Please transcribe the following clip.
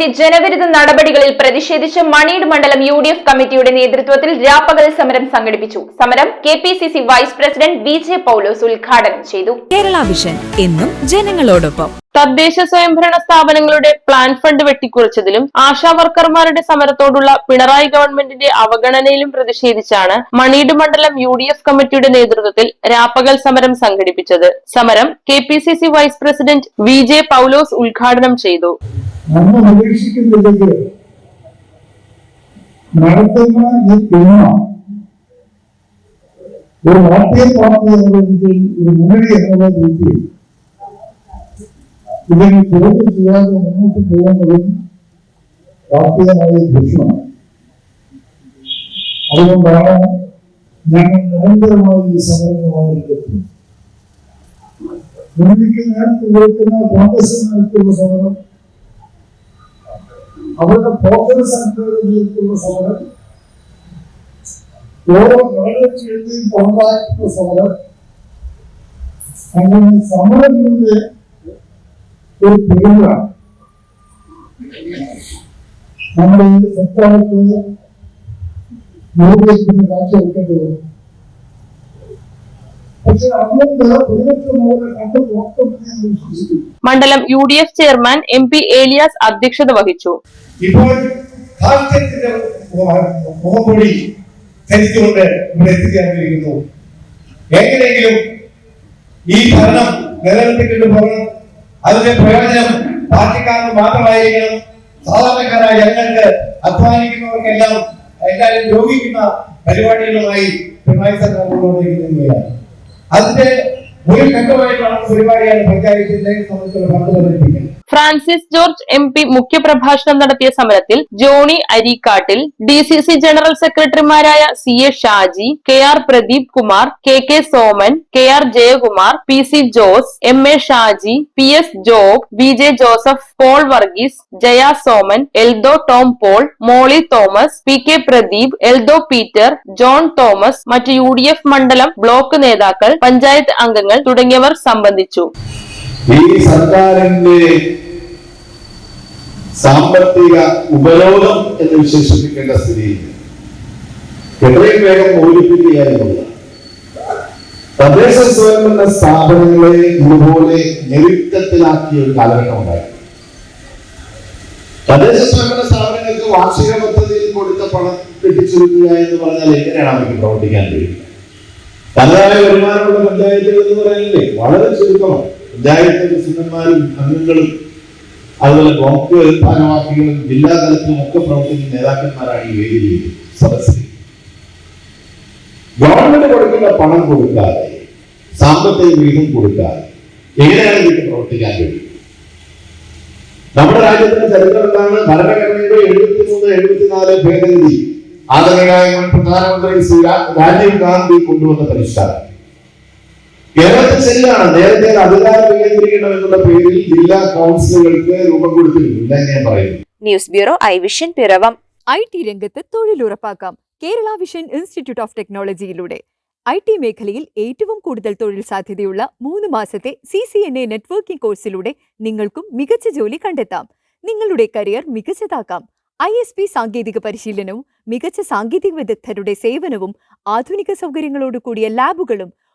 സർക്കാരിന്റെ ജനവിരുദ്ധ നടപടികളിൽ പ്രതിഷേധിച്ച് മണിയുടെ മണ്ഡലം യു ഡി എഫ് കമ്മിറ്റിയുടെ നേതൃത്വത്തിൽ രാപ്പകൽ സമരം സംഘടിപ്പിച്ചു. സമരം K P C C vice president V J Paulose ഉദ്ഘാടനം ചെയ്തു. കേരള വിഷൻ എന്നും ജനങ്ങളോടൊപ്പം. തദ്ദേശ സ്വയംഭരണ സ്ഥാപനങ്ങളുടെ പ്ലാൻ ഫണ്ട് വെട്ടിക്കുറച്ചതിലും ആശാ വർക്കർമാരുടെ സമരത്തോടുള്ള പിണറായി ഗവൺമെന്റിന്റെ അവഗണനയിലും പ്രതിഷേധിച്ചാണ് മണീട് മണ്ഡലം യു ഡി എഫ് കമ്മിറ്റിയുടെ നേതൃത്വത്തിൽ രാപ്പകൽ സമരം സംഘടിപ്പിച്ചത്. സമരം K P C C vice president V J Paulose ഉദ്ഘാടനം ചെയ്തു. നമ്മൾ നിരീക്ഷിക്കുന്നില്ലെങ്കിൽ നടത്തുന്ന ഈ പിന്മ ഒരു രാഷ്ട്രീയ പാർട്ടി എന്നുള്ള രീതിയിൽ ഒരു മുന്നണി എന്നുള്ള രീതിയിൽ ഇതിനെ ചോദ്യം ചെയ്യാതെ മുന്നോട്ട് പോകുന്നതും രാഷ്ട്രീയമായ ദൂഷണമാണ് അതുകൊണ്ടാണ് ഞങ്ങൾ നിരന്തരമായി ഈ സമരങ്ങളുമായി രംഗത്ത് മുന്നണിക്ക് നേരത്തെ കൊടുക്കുന്ന കോൺഗ്രസിന് നേരത്തുള്ള സമരം അവരുടെ പോക്കറ്റ് സെന്ററുകളിലേക്കുള്ള സമരം ഓരോ എഴുതി ഉണ്ടായിട്ടുള്ള സമരം അങ്ങനെ സമരത്തിന്റെ ഒരു പേരാണ് നമ്മുടെ ഈ സംസ്ഥാനത്ത് യോഗത്തിന് കാഴ്ചവെക്കേണ്ടി വരും മണ്ഡലം U D F chairman M P Elias അധ്യക്ഷത വഹിച്ചു. ഇപ്പോൾ ധരിച്ചുകൊണ്ട് ഇവിടെ എത്തിച്ചേർന്നിരിക്കുന്നു. എങ്ങനെയെങ്കിലും ഈ ഭരണം നിലനിർത്തിക്കൊണ്ട് പോകണം അതിന്റെ പ്രയോജനം പാർട്ടിക്കാർക്ക് മാത്രമായിരിക്കണം. സാധാരണക്കാരായ ജനങ്ങൾക്ക് അധ്വാനിക്കുന്നവർക്കെല്ലാം എല്ലാവരും രോഗിക്കുന്ന പരിപാടികളുമായി പിണറായി സർക്കാർ കൊണ്ടുവന്നിരിക്കുകയാണ് അതിന്റെ ഒരു ഘട്ടമായിട്ടാണ് പരിപാടിയാണ് പഞ്ചായത്തിന്റെ സംബന്ധിച്ചുള്ള ഫണ്ട് ബന്ധിപ്പിക്കുന്നത് ഫ്രാൻസിസ് ജോർജ് എം പി മുഖ്യപ്രഭാഷണം നടത്തിയ സമരത്തിൽ Johny Areekattil D C C general സെക്രട്ടറിമാരായ C A Shaji K R Pradeep Kumar K K Soman K R Jayakumar P C Jose M A Shaji P S Job V J Joseph Paul Varghese Jaya Soman Eldho Tom Paul Molly Thomas P K Pradeep Eldho Peter John Thomas മറ്റ് U മണ്ഡലം block നേതാക്കൾ പഞ്ചായത്ത് അംഗങ്ങൾ തുടങ്ങിയവർ സംബന്ധിച്ചു. ഈ സർക്കാരിന്റെ സാമ്പത്തിക ഉപരോധം എന്ന് വിശേഷിപ്പിക്കേണ്ട സ്ഥിതിയിൽ എത്രയും വേഗം മോചിപ്പിക്കുകയായിരുന്നു തദ്ദേശ സ്വയംഭരണ സ്ഥാപനങ്ങളെ ഇതുപോലെ ഞെരുക്കത്തിലാക്കിയ ഒരു കാലഘട്ടം ഉണ്ടായി. തദ്ദേശ സ്വയംഭരണ സ്ഥാപനങ്ങൾക്ക് വാർഷിക പദ്ധതിയിൽ കൊടുത്ത പണം കെട്ടിച്ചുരുക്കുക എന്ന് പറഞ്ഞാൽ എങ്ങനെയാണ് അവർക്ക് പ്രവർത്തിക്കാൻ കഴിയുക? തനതായ വരുമാനമുള്ള പഞ്ചായത്തുകൾ എന്ന് പറയുന്നില്ലേ വളരെ ചുരുക്കമാണ്. പഞ്ചായത്ത് പ്രസിഡന്മാരും അംഗങ്ങളും അതുപോലെ ബ്ലോക്ക് ഭാരവാഹികളും ജില്ലാ തലത്തിലും ഒക്കെ പ്രവർത്തിക്കുന്ന നേതാക്കന്മാരാണ് ഈ വേദിയിൽ സദസ്സിൽ. ഗവൺമെന്റ് കൊടുക്കുന്ന പണം കൊടുക്കാതെ സാമ്പത്തിക വിഹിതം കൊടുക്കാതെ എങ്ങനെയാണ് ഇതിന് പ്രവർത്തിക്കാൻ കഴിയും നമ്മുടെ രാജ്യത്തിന്റെ ചരിത്രം ഭരണഘടനയുടെ എഴുപത്തിമൂന്ന് എഴുപത്തിനാല് ഭേദഗതി ആദരണീയമായ പ്രധാനമന്ത്രി ശ്രീ രാജീവ് ഗാന്ധി കൊണ്ടുവന്ന പരിഷ്കാരം. കേരളത്തിൽ ശരിയാണ്. നേരത്തെ അധികാരം കേന്ദ്രീകരണം എന്നുള്ള പേരിൽ ജില്ലാ കൗൺസിലുകൾക്ക് രൂപം കൊടുത്തിട്ടുണ്ട് എന്ന് ഞാൻ പറയുന്നു. News bureau I vision Piravom. I T രംഗത്ത് തൊഴിലുറപ്പാക്കാം. കേരള വിഷൻ ഇൻസ്റ്റിറ്റ്യൂട്ട് ഓഫ് ടെക്നോളജിയിലൂടെ. ഐ ടി മേഖലയിൽ ഏറ്റവും കൂടുതൽ തൊഴിൽ സാധ്യതയുള്ള മൂന്ന് മാസത്തെ C C N A networking കോഴ്സിലൂടെ നിങ്ങൾക്കും മികച്ച ജോലി കണ്ടെത്താം. നിങ്ങളുടെ കരിയർ മികച്ചതാക്കാം. ഐ എസ് പി സാങ്കേതിക പരിശീലനവും മികച്ച സാങ്കേതിക വിദഗ്ധരുടെ സേവനവും ആധുനിക സൗകര്യങ്ങളോടുകൂടിയ ലാബുകളും